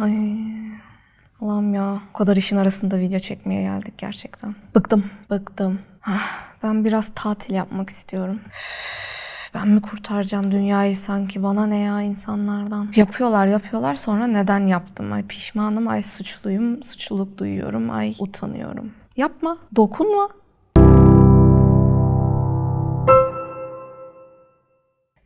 Ay. Allah'ım ya. O kadar işin arasında video çekmeye geldik gerçekten. Bıktım. Bıktım. Ah, Ben biraz tatil yapmak istiyorum. Ben mi kurtaracağım dünyayı sanki bana ne ya insanlardan. Yapıyorlar yapıyorlar sonra neden yaptım? Ay pişmanım, ay suçluyum, suçluluk duyuyorum, ay utanıyorum. Yapma, dokunma.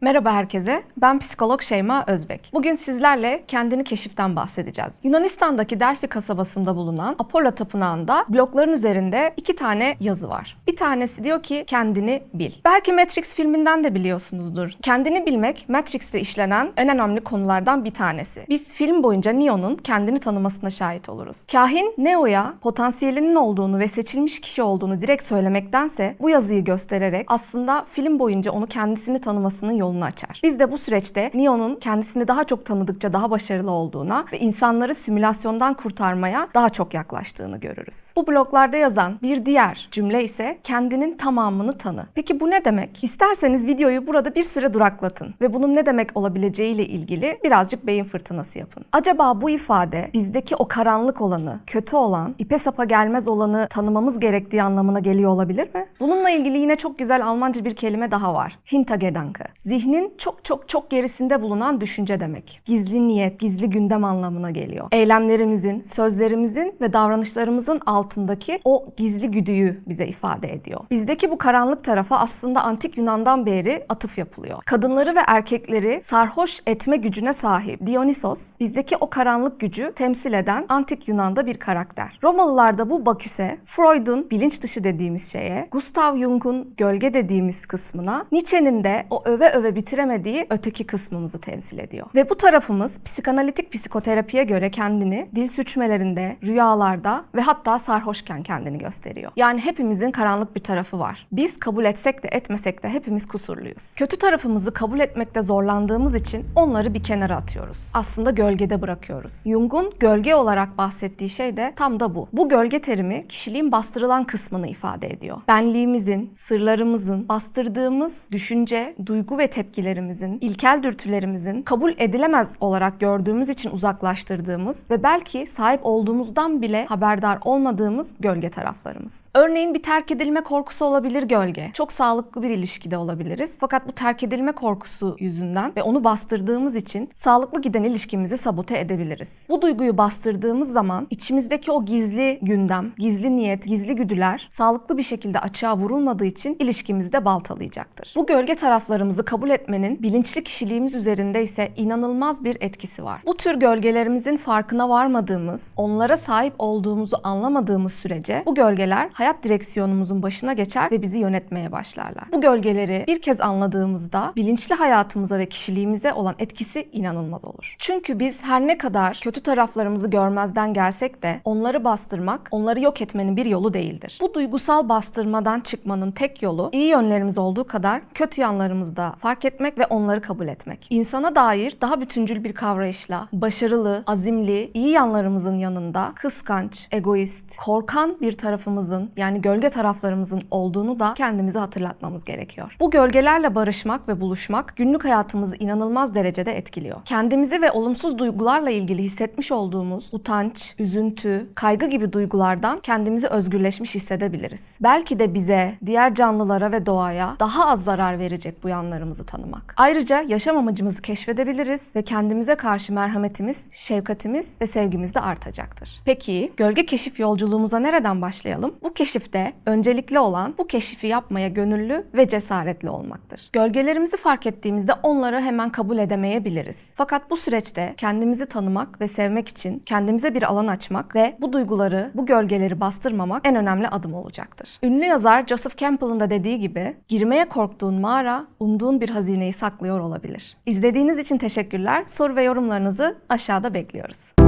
Merhaba herkese, ben psikolog Şeyma Özbek. Bugün sizlerle kendini keşiften bahsedeceğiz. Yunanistan'daki Delphi kasabasında bulunan Apollo Tapınağı'nda blokların üzerinde iki tane yazı var. Tanesi diyor ki kendini bil. Belki Matrix filminden de biliyorsunuzdur. Kendini bilmek Matrix'te işlenen en önemli konulardan bir tanesi. Biz film boyunca Neo'nun kendini tanımasına şahit oluruz. Kahin Neo'ya potansiyelinin olduğunu ve seçilmiş kişi olduğunu direkt söylemektense bu yazıyı göstererek aslında film boyunca onu kendisini tanımasının yolunu açar. Biz de bu süreçte Neo'nun kendisini daha çok tanıdıkça daha başarılı olduğuna ve insanları simülasyondan kurtarmaya daha çok yaklaştığını görürüz. Bu bloklarda yazan bir diğer cümle ise kendinin tamamını tanı. Peki bu ne demek? İsterseniz videoyu burada bir süre duraklatın ve bunun ne demek olabileceğiyle ilgili birazcık beyin fırtınası yapın. Acaba bu ifade bizdeki o karanlık olanı, kötü olan, ipe sapa gelmez olanı tanımamız gerektiği anlamına geliyor olabilir mi? Bununla ilgili yine çok güzel Almanca bir kelime daha var. Hintergedanke. Zihnin çok çok çok gerisinde bulunan düşünce demek. Gizli niyet, gizli gündem anlamına geliyor. Eylemlerimizin, sözlerimizin ve davranışlarımızın altındaki o gizli güdüyü bize ifade ediyor. Bizdeki bu karanlık tarafa aslında antik Yunan'dan beri atıf yapılıyor. Kadınları ve erkekleri sarhoş etme gücüne sahip Dionysos, bizdeki o karanlık gücü temsil eden antik Yunan'da bir karakter. Romalılar da bu Baküs'e, Freud'un bilinç dışı dediğimiz şeye, Gustav Jung'un gölge dediğimiz kısmına, Nietzsche'nin de o öve öve bitiremediği öteki kısmımızı temsil ediyor. Ve bu tarafımız psikanalitik psikoterapiye göre kendini dil sürçmelerinde, rüyalarda ve hatta sarhoşken kendini gösteriyor. Yani hepimizin karanlık bir tarafı var. Biz kabul etsek de etmesek de hepimiz kusurluyuz. Kötü tarafımızı kabul etmekte zorlandığımız için onları bir kenara atıyoruz. Aslında gölgede bırakıyoruz. Jung'un gölge olarak bahsettiği şey de tam da bu. Bu gölge terimi kişiliğin bastırılan kısmını ifade ediyor. Benliğimizin, sırlarımızın, bastırdığımız düşünce, duygu ve tepkilerimizin, ilkel dürtülerimizin kabul edilemez olarak gördüğümüz için uzaklaştırdığımız ve belki sahip olduğumuzdan bile haberdar olmadığımız gölge taraflarımız. Örneğin bir terk edilme korkusu olabilir gölge. Çok sağlıklı bir ilişkide olabiliriz. Fakat bu terk edilme korkusu yüzünden ve onu bastırdığımız için sağlıklı giden ilişkimizi sabote edebiliriz. Bu duyguyu bastırdığımız zaman içimizdeki o gizli gündem, gizli niyet, gizli güdüler sağlıklı bir şekilde açığa vurulmadığı için ilişkimizi de baltalayacaktır. Bu gölge taraflarımızı kabul etmenin bilinçli kişiliğimiz üzerinde ise inanılmaz bir etkisi var. Bu tür gölgelerimizin farkına varmadığımız, onlara sahip olduğumuzu anlamadığımız sürece bu gölgeler hayat direksiyonumuzun başına geçer ve bizi yönetmeye başlarlar. Bu gölgeleri bir kez anladığımızda bilinçli hayatımıza ve kişiliğimize olan etkisi inanılmaz olur. Çünkü biz her ne kadar kötü taraflarımızı görmezden gelsek de onları bastırmak, onları yok etmenin bir yolu değildir. Bu duygusal bastırmadan çıkmanın tek yolu iyi yönlerimiz olduğu kadar kötü yanlarımızı da fark etmek ve onları kabul etmek. İnsana dair daha bütüncül bir kavrayışla başarılı, azimli, iyi yanlarımızın yanında kıskanç, egoist, korkan bir tarafımızın yani gölge taraflarımızın olduğunu da kendimize hatırlatmamız gerekiyor. Bu gölgelerle barışmak ve buluşmak günlük hayatımızı inanılmaz derecede etkiliyor. Kendimizi ve olumsuz duygularla ilgili hissetmiş olduğumuz utanç, üzüntü, kaygı gibi duygulardan kendimizi özgürleşmiş hissedebiliriz. Belki de bize, diğer canlılara ve doğaya daha az zarar verecek bu yanlarımızı tanımak. Ayrıca yaşam amacımızı keşfedebiliriz ve kendimize karşı merhametimiz, şefkatimiz ve sevgimiz de artacaktır. Peki gölge keşif yolculuğumuza nereden başlayalım? Bu keşifte öncelikli olan bu keşifi yapmaya gönüllü ve cesaretli olmaktır. Gölgelerimizi fark ettiğimizde onları hemen kabul edemeyebiliriz. Fakat bu süreçte kendimizi tanımak ve sevmek için kendimize bir alan açmak ve bu duyguları, bu gölgeleri bastırmamak en önemli adım olacaktır. Ünlü yazar Joseph Campbell'ın da dediği gibi girmeye korktuğun mağara umduğun bir hazineyi saklıyor olabilir. İzlediğiniz için teşekkürler. Soru ve yorumlarınızı aşağıda bekliyoruz.